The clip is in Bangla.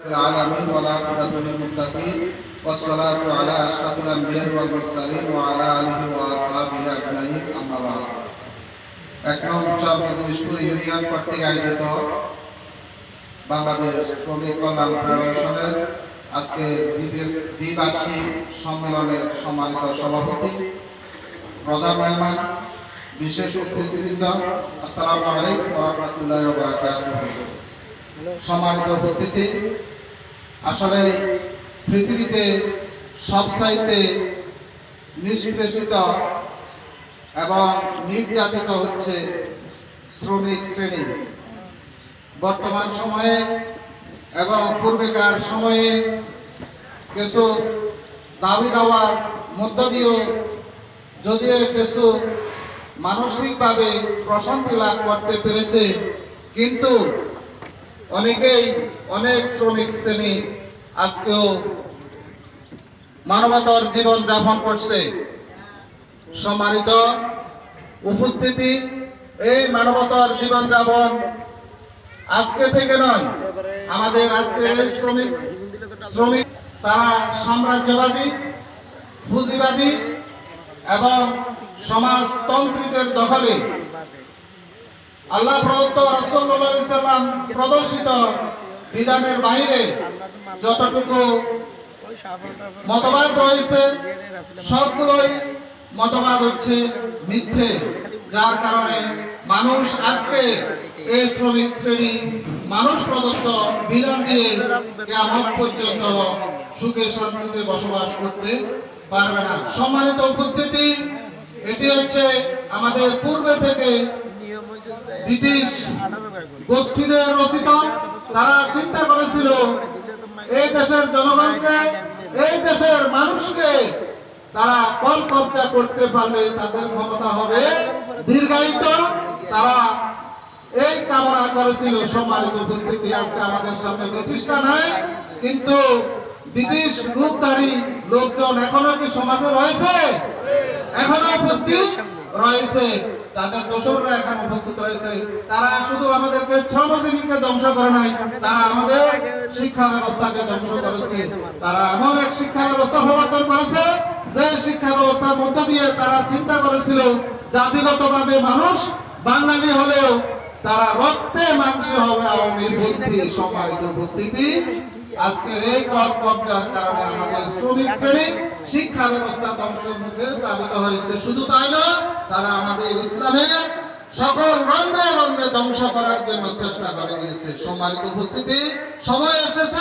العالمين والعاقبة للمتقين والصلاة على أشرف الأنبياء والمرسلين وعلى آله وأصحابه أجمعين أما بعد এক নং চরমদিশপুর ইউনিয়ন কর্তৃক আয়োজিত বাংলাদেশ শ্রমিক কল্যাণ ফেডারেশনের আজকে দ্বিবে- দ্বিবার্ষিক সম্মেলনের সম্মানিত সভাপতি প্রধান মেহমান বিশেষ অতিথিবৃন্দ আসসালামু আলাইকুম রহমতুল্লাহ সম্মানিত উপস্থিতি আসলে পৃথিবীতে সবসাইতে নিষ্পেষিত এবং নির্যাতিত হচ্ছে শ্রমিক শ্রেণি। বর্তমান সময়ে এবং পূর্বেকার সময়ে কিছু দাবি দাওয়ার মধ্য দিয়েও যদিও কিছু মানসিকভাবে প্রশান্তি লাভ করতে পেরেছে, কিন্তু অনেকেই অনেক শ্রমিক শ্রেণি আজকেও মানবতার জীবন যাপন করছে। সম্মানিত উপস্থিতি, এই মানবতার জীবন যাপন আজকে থেকে নয়, আমাদের আজকে শ্রমিক শ্রমিক তারা সাম্রাজ্যবাদী, পুঁজিবাদী এবং সমাজতন্ত্রীদের দখলে আল্লাহ প্রদত্ত রাসূলুল্লাহ প্রদর্শিত বিধানের বাইরে যতটুকু মতবাদ রয়েছে, সবগুলোই মতবাদ হচ্ছে মিথ্যে। যার কারণে মানুষ আজকে এই শ্রমিক শ্রেণি, মানুষ প্রদত্ত বিধান দিয়ে কেমন পর্যন্ত সুখে শান্তিতে বসবাস করতে পারবে না। সম্মানিত উপস্থিতি, এটি হচ্ছে আমাদের পূর্বে থেকে ব্রিটিশ গোষ্ঠীদের রচিত তারা চিন্তা করেছিল, এই দেশের জনগণকে, এই দেশের মানুষকে তারা কল কবজা করতে পারলে তাদের ক্ষমতা হবে। দীর্ঘায়িত, তারা এই কামনা করেছিল, সম্মানিত উপস্থিতি, আজকে আমাদের সামনে ব্রিটিশটা নাই, কিন্তু ব্রিটিশ রূপধারী লোকজন এখনও কি সমাজে রয়েছে? এখনও উপস্থিত রয়েছে। তাদের দোসররা এখন উপস্থিত রয়েছে, তারা শুধু আমাদেরকে শ্রমজীবীকে ধ্বংস করে নাই, তারা আমাদের শিক্ষা ব্যবস্থাকে ধ্বংস করেছে। তারা এমন এক শিক্ষা ব্যবস্থা প্রবর্তন করেছে, যে শিক্ষা ব্যবস্থার মধ্য দিয়ে তারা চিন্তা করেছিল, জাতিগতভাবে মানুষ বাঙালি হলেও তারা রক্তে মাংসে হবে আওয়ামীর বুদ্ধি সম্মানিত উপস্থিতি। আজকের এই কবজার কারণে আমাদের শ্রমিক শ্রেণি শিক্ষা ব্যবস্থা ধ্বংসের হয়েছে। শুধু তাই না, তারা আমাদের ইসলামের সকল রন্ধ্রে রন্ধ্রে ধ্বংস করার জন্য চেষ্টা করে গিয়েছে। সম্মানিত উপস্থিতি, সময় এসেছে।